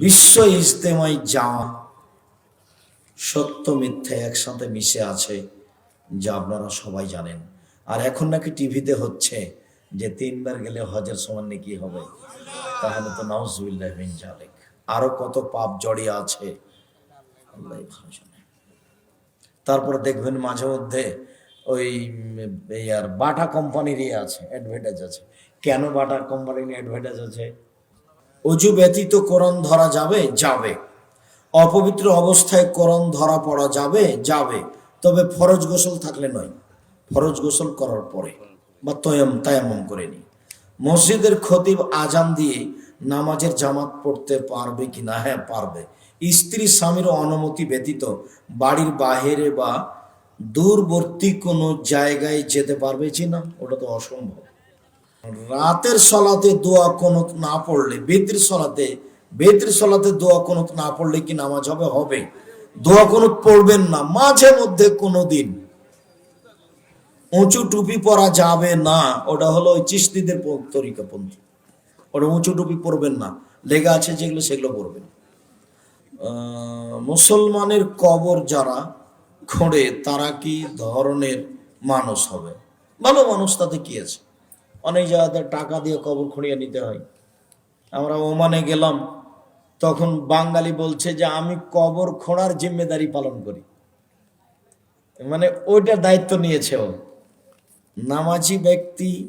বিশ্ব ইজতেমাই যাওয়া সত্য মিথ্যে একসাথে মিশে আছে, যা আপনারা সবাই জানেন। আর এখন নাকি টিভিতে হচ্ছে যে তিনবার গেলে হজের সমান নাকি হবে। তাহলে তো নাউজুবিল্লাহ বিন জালেক আরও কত পাপ জড়িয়ে আছে। তারপর দেখবেন মাঝে মধ্যে ওই আর বাটা কোম্পানিরই আছে অ্যাডভার্টাইজ আছে। কেন বাটা কোম্পানির অ্যাডভার্টাইজ আছে? অজু ব্যতীত কোরআন ধরা যাবে? যাবে। অপবিত্র অবস্থায় কোরআন ধরা পড়া যাবে? যাবে। তবে ফরজ গোসল থাকলে নয়। ফরজ গোসল করার পরে বা তয়ম, তায়াম্মম করে নি মসজিদের খতিব আজান দিয়ে নামাজের জামাত পড়তে পারবে কি না? হ্যাঁ পারবে। স্ত্রী স্বামীর অনুমতি ব্যতীত বাড়ির বাহিরে বা দূরবর্তী কোনো জায়গায় যেতে পারবে কি না? ওটা তো অসম্ভব। রাতের সলাতে দোয়া কোনত না পড়লে, বেতির সলাতে বেতির সলাতে দোয়া কোনত না পড়লে কি নামাজ হবে? হবে। দোয়া কোনত পড়বেন না। মাঝে মধ্যে কোনো দিন উঁচু টুপি পরা যাবে না। ওটা হলো ওই চিস্তিদের তরিকাপন্থী ওটা উঁচু টুপি পরবেন না। লেগে আছে যেগুলো, সেগুলো পরবেন। মুসলমানের কবর যারা খোঁড়ে, তারা কি ধরনের মানুষ হবে? ভালো মানুষ তাতে কি আছে? অনেক জায়গাতে টাকা দিয়ে কবর খুঁড়িয়ে নিতে হয়। আমরা ওমানে গেলাম, তখন বাঙালি বলছে যে, আমি কবর খোঁড়ার জিম্মেদারি পালন করি। মানে ওইটার দায়িত্ব নিয়েছে ও। নামাজি ব্যক্তি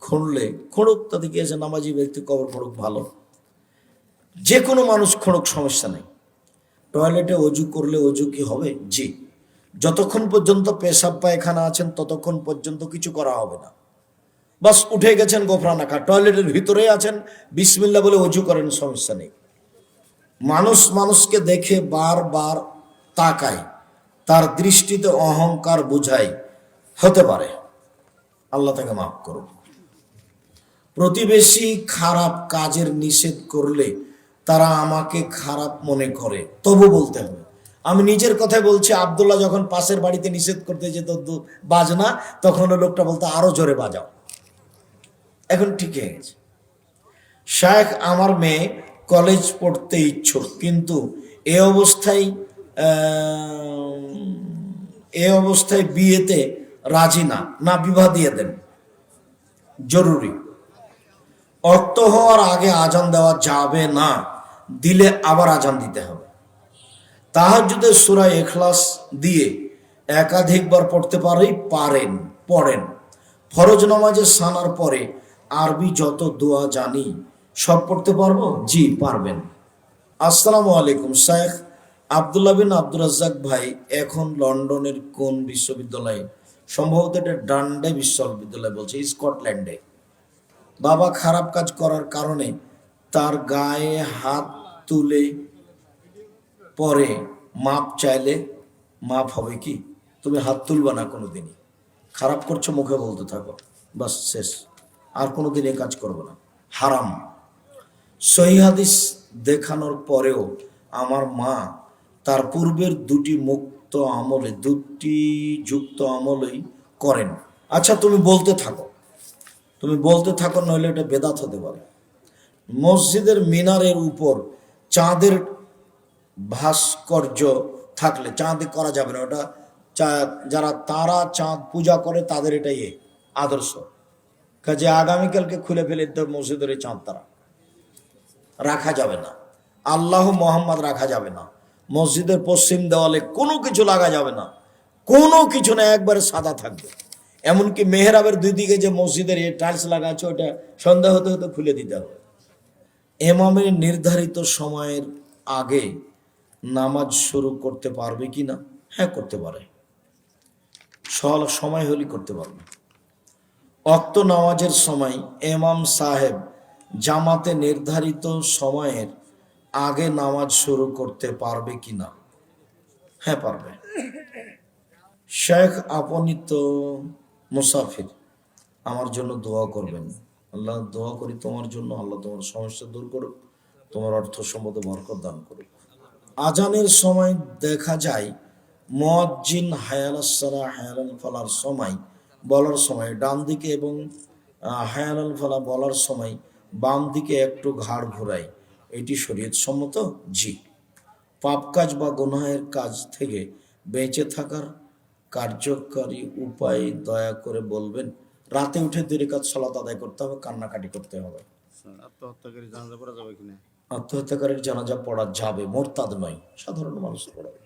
খুঁড়লে, খুঁড়ুক, তাতে কি আছে নামাজি ব্যক্তি কবর খুঁড়ুক ভালো। যে কোনো মানুষ খুঁড়ুক, সমস্যা নেই। টয়লেটে অজু করলে অজু কি হবে? জি। যতক্ষণ পর্যন্ত পেশাব পায়খানা আছেন, ততক্ষণ পর্যন্ত কিছু করা হবে না। বাস উঠে গেছেন গোফরানাকা টয়লেটের ভিতরে আছেন। বিসমিল্লা বলে অজু করেন, সমস্যা নেই। মানুষ মানুষকে দেখে বারবার তাকায়। তার দৃষ্টিতে অহংকার বুঝায় হতে পারে। আল্লাহ তাকে মাফ করুন। প্রতিবেশী খারাপ কাজের নিষেধ করলে তারা আমাকে খারাপ মনে করে। তবু বলতে হবে, আমি নিজের কথাই বলছি, আবদুল্লাহ যখন পাশের বাড়িতে নিষেধ করতে যেত বাজনা, তখন লোকটা বলতো, আরও জোরে বাজাও। এখন ঠিক হয়ে গেছে শায়েখ আমার মেয়ে কলেজ পড়তে ইচ্ছুক, কিন্তু এ অবস্থায় এ অবস্থায় বিয়েতে রাজি না না বিবাহ দিয়ে দেন। জরুরি। অক্ত হওয়ার আগে আজান দেওয়া যাবে না, দিলে আবার আজান দিতে হবে। তাহাজ্জুদের সূরা এখলাস দিয়ে একাধিকবার পড়তে পারেই পারেন, পড়েন। ফরজ নামাজে সানার পরে আরবি যত দোয়া জানি, সব পড়তে পারব? জি, পারবেন। আসসালামু আলাইকুম, শেখ আবদুল্লাহ বিন আব্দুল রাজ্জাক ভাই এখন লন্ডনের কোন বিশ্ববিদ্যালয়ে? সম্ভবত এটা ডান্ডে বিশ্ববিদ্যালয় বলছে, স্কটল্যান্ডে। বাবা খারাপ কাজ করার কারণে তার গায়ে হাত তুলে পরে মাপ চাইলে মাপ হবে কি? তুমি হাত তুলবা না কোনো দিনই খারাপ করছ, মুখে বলতে থাকো। বাস, শেষ। আর কোনোদিন এ কাজ করব না। হারাম। সহি দেখানোর পরেও আমার মা তার পূর্বের দুটি মুক্ত আমলে, দুটি যুক্ত আমলেই করেন। আচ্ছা তুমি বলতে থাকো। তুমি বলতে থাকো, নইলে এটা বেদাত হতে পারে। মসজিদের মিনারের উপর চাঁদের ভাস্কর্য থাকলে, চাঁদে করা যাবে না। ওটা যারা তারা চাঁদ পূজা করে, তাদের এটাই আদর্শ। কাজে আগামীকালকে খুলে ফেলে দিতে হবে মসজিদের এই চাঁদ তারা। রাখা যাবে না। আল্লাহ মোহাম্মদ রাখা যাবে না। মসজিদের পশ্চিম দেওয়ালে কোনো কিছু লাগা যাবে না। কোনো কিছু না, একবারে সাদা থাকবে। এমনকি মেহরাবের দুই দিকে যে মসজিদের এই টাইলস লাগা আছে, ওটা সন্ধ্যা হতে হতে খুলে দিতে হবে। এমামের নির্ধারিত সময়ের আগে নামাজ শুরু করতে পারবে কি না? হ্যাঁ করতে পারে। সল সময় হলে করতে পারবে। অক্ত নামাজের সময় এমাম সাহেব জামাতে নির্ধারিত সময়ের আগে নামাজ শুরু করতে পারবে কি না হ্যাঁ পারবে। শেখ আপনি তো মুসাফির। আমার জন্য দোয়া করবেন। আল্লাহ দোয়া করি তোমার জন্য, আল্লাহ তোমার সমস্যা দূর করুক, তোমার অর্থ সম্মত বরকত দান করুক। আজানের সময় দেখা যায় মজ্জিন হায়ালাসারা হায়ালাল ফালার সময় বলার সময় ডান দিকে এবং হায়ালাল ফালা বলার সময় বাম দিকে একটু ঘাড় ঘোরায় এটি শরীয়ত সম্মত জি। পাপ কাজ বা গুনাহের কাজ থেকে বেঁচে থাকার কার্যকারী উপায় দয়া করে বলবেন। রাতে উঠে দুই কাজ সলাত আদায় করতে হবে কান্নাকাটি করতে হবে। আত্মহত্যাকারী জানাজা পড়া যাবে কিনা আত্মহত্যাকারীর জানাজা পড়া যাবে মোরতাদ নয় সাধারণ মানুষ পড়াবে।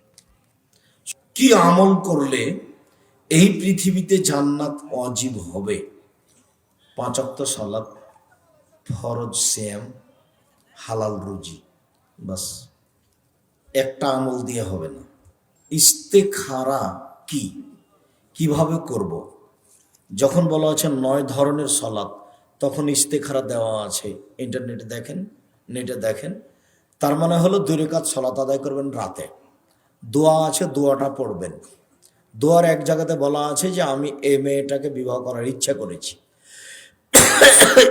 কি আমল করলে এই পৃথিবীতে জান্নাত অজীব হবে। পাঁচ অক্ত সালাত, ফরজ শ্যাম হালাল রুজি, বাস। একটা আমল দিয়ে হবে না। ইস্তেখারা কি? কীভাবে করব। যখন বলা আছে নয় ধরনের সলাৎ তখন ইস্তেখারা দেওয়া আছে। ইন্টারনেটে দেখেন, নেটে দেখেন। তার মানে হলো দূরে কাজ সলাত আদায় করবেন রাতে। দোয়া আছে, দোয়াটা পড়বেন। দোয়ার এক জায়গাতে বলা আছে যে আমি এ মেয়েটাকে বিবাহ করার ইচ্ছা করেছি।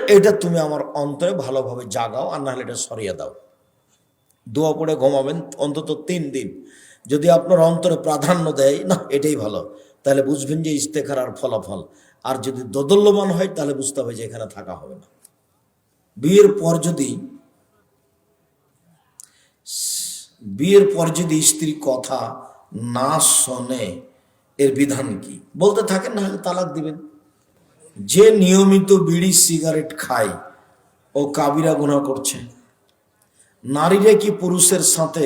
এটা তুমি আমার অন্তরে ভালোভাবে জাগাও আর নাহলে এটা সরিয়ে দাও। দোয়া পড়ে ঘুমাবেন অন্তত তিন দিন। যদি আপনার অন্তরে প্রাধান্য দেয়, না, এটাই ভালো। তাহলে বুঝবেন যে ইস্তেখার আর ফলাফল। আর যদি দোদল্যমান হয়, তাহলে বুঝতে হবে যে এখানে থাকা হবে না। বিয়ের পর যদি, বিয়ের পর যদি স্ত্রী কথা না শোনে এর বিধান কি? বলতে থাকেন না, তালাক দিবেন। যে নিয়মিত বিড়ি, সিগারেট খায়, ও কাবিরা গুণা করছে, নারীরা কি পুরুষের সাথে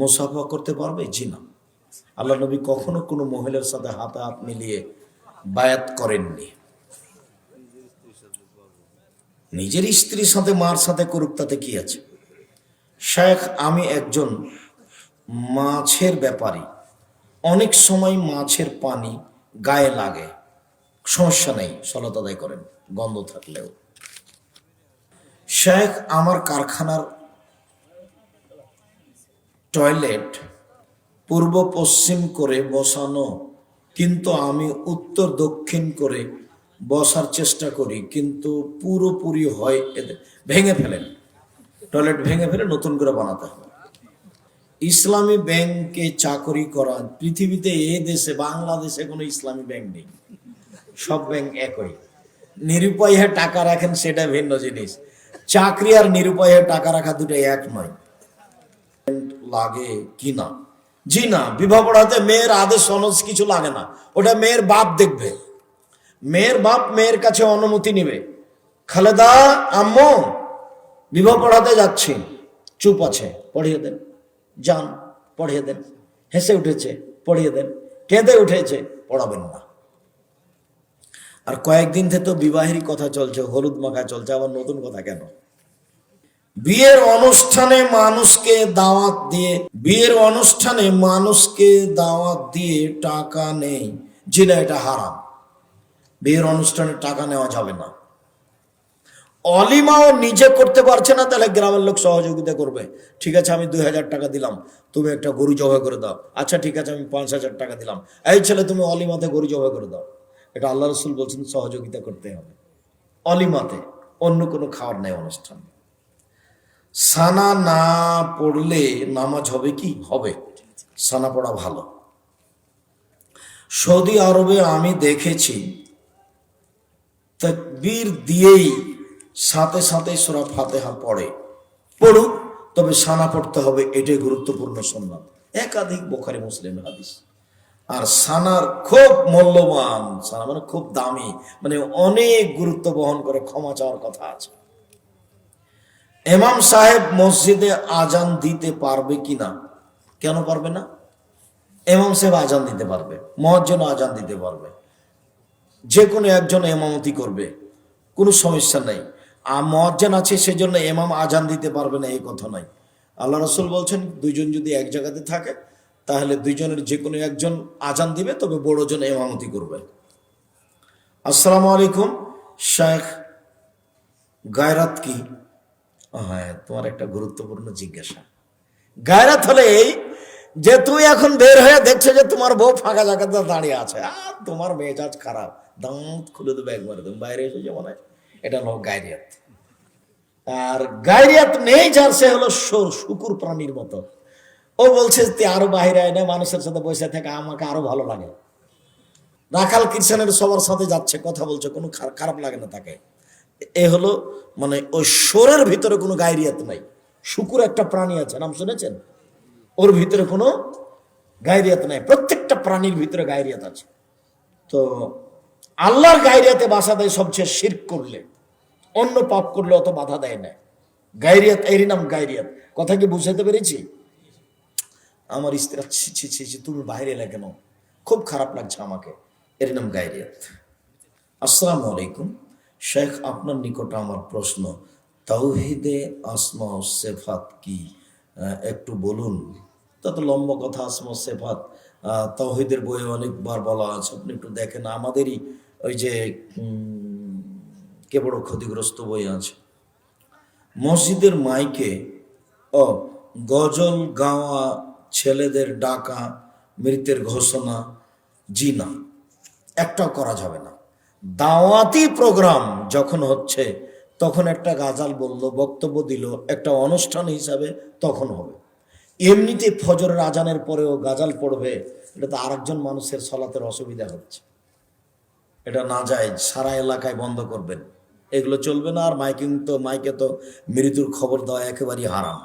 মোসাফা করতে পারবে? জি না। আল্লাহ নবী কখনো কোনো মহিলার সাথে হাতে হাত মিলিয়ে বায়াত করেননি। নিজের স্ত্রীর সাথে, মার সাথে করুক, তাতে কি আছে? শেখ, আমি একজন মাছের ব্যাপারী। অনেক সময় মাছের পানি গায়ে লাগে। সমস্যা নেই সলত আদায় করেন, গন্ধ থাকলেও। শেখ আমার কারখানার টয়লেট পূর্ব পশ্চিম করে বসানো, কিন্তু আমি উত্তর দক্ষিণ করে বসার চেষ্টা করি, কিন্তু পুরোপুরি হয় এদের, ভেঙে ফেলেন। টয়লেট ভেঙে ফেলে নতুন করে বানাতে হবে ইসলামী ব্যাংকে চাকরি করা পৃথিবীতে এ দেশে বাংলাদেশে কোনো ইসলামী ব্যাংক নেই। সব ব্যাংক একই। নিরুপায় টাকা রাখেন সেটা ভিন্ন জিনিস। চাকরি আর নিরুপায় টাকা রাখা দুটো এক নয়। লাগে কি না? জি না, বিবাহ পড়াতে মেয়ের আদেশ, অনস কিছু লাগে না। ওটা মেয়ের বাপ দেখবে। মেয়ের বাপ মেয়ের কাছে অনুমতি নেবে। খালেদা, আম্মু, বিবাহ পড়াতে যাচ্ছি। চুপ আছে, পড়িয়ে দেন। যান পড়িয়ে দেন। হেসে উঠেছে, পড়িয়ে দেন। কেঁদে উঠেছে, পড়াবেন না। আর কয়েকদিন থেকে তো বিবাহেরই কথা চলছে, হলুদ মাখা চলছে, আবার নতুন কথা কেন? বিয়ের অনুষ্ঠানে মানুষকে দাওয়াত দিয়ে, বিয়ের অনুষ্ঠানে মানুষকে দাওয়াত দিয়ে টাকা নেই। না এটা হারাম। বিয়ের অনুষ্ঠানে টাকা নেওয়া যাবে না। অলিমাও নিজে করতে পারছে না, তাহলে গ্রামের লোক সহযোগিতা করবে। ঠিক আছে, আমি দুই হাজার টাকা দিলাম, তুমি একটা গরু জবাই করে দাও। আচ্ছা ঠিক আছে, আমি পাঁচ হাজার টাকা দিলাম। এই ছেলে, তুমি অলিমাতে গরু জবাই করে দাও। এটা আল্লাহ রসুল বলছেন, সহযোগিতা করতে হবে। অলিমাতে অন্য কোনো খাওয়ার নেই অনুষ্ঠান। সানা না পড়লে নামাজ হবে কি? হবে। সানা পড়া ভালো। সৌদি আরবে আমি দেখেছি, তকবীর দিয়েই সাথে সাথে সোরা ফাতেহা পড়ে। পড়ুক, তবে সানা পড়তে হবে, এটাই গুরুত্বপূর্ণ সম্মান একাধিক বোখারি মুসলিম হাদিস। আর সানার খুব মূল্যবান, সানা মানে খুব দামি মানে অনেক গুরুত্ব বহন করে, ক্ষমা চাওয়ার কথা আছে। এমাম সাহেব মসজিদে আজান দিতে পারবে কিনা? কেন পারবে না? এমাম সাহেব আজান দিতে পারবে মহাজন আজান দিতে পারবে। যে কোনো একজন এমামতি করবে, কোনো সমস্যা নেই। আর মহাজ্জান আছে, সেজন্য এমাম আজান দিতে পারবে না, এই কথা নয়। আল্লাহ রসুল বলছেন, দুইজন যদি এক জায়গাতে থাকে, তাহলে দুইজনের যে কোনো একজন আজান দিবে, তবে বড়জন এমামতি করবে। আসসালামু আলাইকুম শেখ গায়রাত কি? হ্যাঁ তোমার একটা গুরুত্বপূর্ণ জিজ্ঞাসা। গায়রাত হলে এই যে, তুই এখন বের হয়ে দেখছ যে, তোমার বউ ফাঁকা জায়গাতে দাঁড়িয়ে আছে। আর তোমার মেজাজ খারাপ। দাঁত খুলে দেবে একবারে, তুমি বাইরে এসেছ মনে হয় এটা হলো গায়রিয়াত আর গাইরিয়াত নেই, যার সে হলো সু- শুকুর প্রাণীর মতো। ও বলছে তুই আরও বাহিরে না, মানুষের সাথে বসে থেকে, আমাকে আরও ভালো লাগে। রাখাল কৃষ্ণের সবার সাথে যাচ্ছে, কথা বলছে, কোনো খারাপ লাগে না তাকে। এ হলো মানে ওই সোরের ভিতরে কোনো গাইরিয়াত নাই। শুকুর একটা প্রাণী আছে, নাম শুনেছেন? ওর ভিতরে কোনো গাইরিয়াত নাই, প্রত্যেকটা প্রাণীর ভিতরে গাইরিয়াত আছে। তো আল্লাহর গাইরিয়াতে বাসা দেয় সবচেয়ে শির করলে। অন্য পাপ করলে অত বাধা দেয় না। গাইরিয়াত এরই নাম গায়রিয়াত। কথা কি বুঝাতে পেরেছি? আমার স্ত্রী ছি ছি ছি ছি, তুমি বাইরে এলে কেন? খুব খারাপ লাগছে আমাকে। এর নাম গায়রিয়াত। আসসালামু আলাইকুম। শেখ আপনার নিকট আমার প্রশ্ন তাওহিদে আসমা সেফাত কি? একটু বলুন। তা তো লম্বা কথা আসমা সেফাত। তাওহিদের বইয়ে অনেকবার বলা আছে। আপনি একটু দেখেন আমাদেরই ওই যে কে বড় ক্ষতিগ্রস্ত বই আছে। মসজিদের মাইকে ও গজল গাওয়া ছেলেদের ডাকা মৃতের ঘোষণা, জি না, একটাও করা যাবে না। দাওয়াতি প্রোগ্রাম যখন হচ্ছে, তখন একটা গাজাল বলল, বক্তব্য দিল, একটা অনুষ্ঠান হিসাবে তখন হবে। এমনিতে ফজরের আজানের পরেও গাজাল পড়বে, এটা তো আরেকজন মানুষের সলাতের অসুবিধা হচ্ছে। এটা না যায় সারা এলাকায় বন্ধ করবেন। এগুলো চলবে না আর মাইকিং তো মাইকে তো মৃত্যুর খবর দেওয়া একেবারেই হারাম।